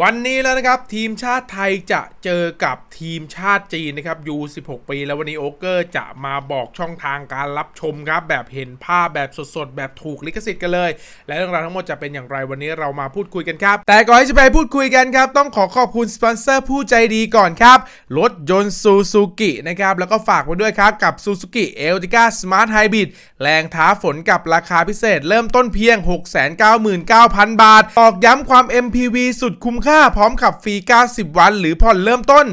วันนี้แล้วนะครับ ทีมชาติไทยจะเจอกับทีมชาติจีนนะครับยู16 ปี แล้ววันนี้โอเกอร์จะมาบอกช่องทางการรับชมครับ แบบเห็นภาพแบบสดๆ แบบถูกลิขสิทธิ์กันเลย และเรื่องราวทั้งหมดจะเป็นอย่างไรวันนี้เรามาพูดคุยกันครับ แต่ก่อนที่จะไปพูดคุยกันครับ ต้องขอขอบคุณสปอนเซอร์ผู้ใจดีก่อนครับรถยนต์ซูซูกินะครับแล้วก็ฝากไว้ด้วยครับกับซูซูกิเอลติก้าสมาร์ทไฮบริดแรงท้าฝนกับราคาพิเศษ เริ่มต้นเพียง 699,000 บาทออกย้ำความ MPV สุดคุ้มค่าพร้อมขับฟรี 90 วัน หรือผ่อนเริ่มต้น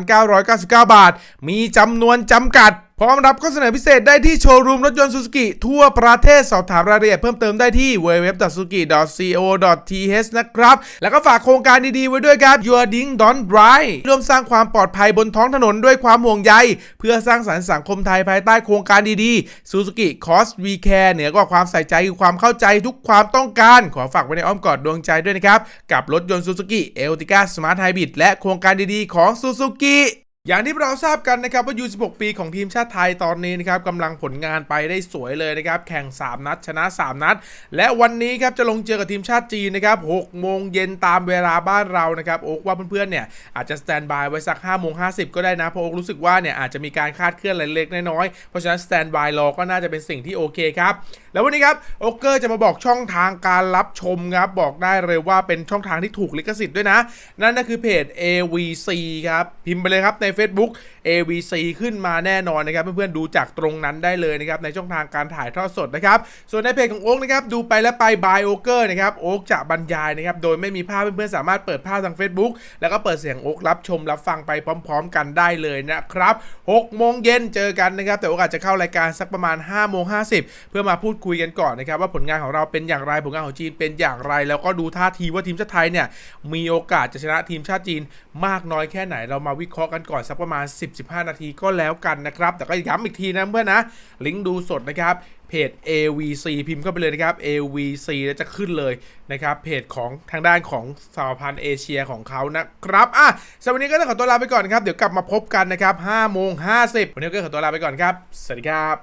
4,999 บาท มีจำนวนจำกัด พร้อมรับข้อเสนอพิเศษได้ที่โชว์รูมรถยนต์ซูซูกิทั่วประเทศสอบถามรายละเอียดเพิ่มเติมได้ที่ www.suzuki.co.th นะครับ แล้วก็ฝากโครงการดีๆ ไว้ด้วยครับ Your Ding Don't Drive ร่วมสร้างความปลอดภัยบนท้องถนนด้วยความห่วงใย เพื่อสร้างสรรค์สังคมไทยภายใต้โครงการดีๆ Suzuki Cost We Care เหนือกว่าความใส่ใจคือความเข้าใจทุกความต้องการ ขอฝากไว้ในอ้อมกอดดวงใจด้วยนะครับกับรถยนต์ Suzuki Ertiga Smart Hybrid และโครงการดีๆของ Suzuki อย่างที่เราทราบกันนะครับว่า U16 ปีของทีมชาติไทยตอนนี้นะครับกำลังผลงานไปได้สวยเลยนะครับ แข่ง 3 นัดชนะ 3 นัด และวันนี้ครับจะลงเจอกับทีมชาติจีนนะครับ6โมงเย็นตามเวลาบ้านเรานะครับโอ๊กว่าเพื่อนๆเนี่ยอาจจะสแตนบายไว้สัก5โมง50 ก็ได้นะ เพราะโอ๊กรู้สึกว่าเนี่ยอาจจะมีการคาดเคลื่อนเล็กๆน้อยๆเพราะฉะนั้นสแตนบายรอก็น่าจะเป็นสิ่งที่โอเคครับแล้ววันนี้ครับโอเกอร์จะมาบอกช่องทางการรับชมครับ บอกได้เลยว่าเป็นช่องทางที่ถูกลิขสิทธิ์ด้วยนะ นั่นก็คือเพจ AVC ครับ พิมพ์ไปเลยครับใน Facebook AVC ขึ้นมาแน่นอนนะครับ เพื่อนๆดูจากตรงนั้นได้เลยนะครับ ในช่องทางการถ่ายทอดสดนะครับ ส่วนในเพจของโอ๊กนะครับ ดูไปแล้วไปบายโอเกอร์นะครับโอ๊กจะบรรยายนะครับ โดยไม่มีภาพเพื่อนๆสามารถเปิดภาพทาง Facebook แล้วก็เปิดเสียงโอ๊กรับชมรับฟังไปพร้อม ๆ กันได้เลยนะครับ6โมงเย็นเจอกันนะครับแต่โอกาสจะเข้ารายการสักประมาณ5โมง50 เพื่อมาพูดคุยกันก่อนนะครับว่าผลงานของเราเป็นอย่างไรผลงานของจีนเป็นอย่างไร แล้วก็ดูท่าทีว่าทีมชาติไทยเนี่ยมีโอกาสจะชนะทีมชาติจีนมากน้อยแค่ไหน เรามาวิเคราะห์กันก่อนสักประมาณ 10-15 นาทีก็แล้วกันนะครับแต่ก็ย้ำอีกทีนะเพื่อนนะลิงก์ดูสดนะครับเพจ AVC พิมพ์เข้าไปเลยนะครับ AVC แล้วจะขึ้นเลยนะครับ เพจของทางด้านของสหพันธ์เอเชียของเขานะครับ อะสำหรับวันนี้ก็ต้องขอตัวลาไปก่อนครับ เดี๋ยวกลับมาพบกันนะครับ5โมง50 วันนี้ก็ขอตัวลาไปก่อนครับ สวัสดีครับ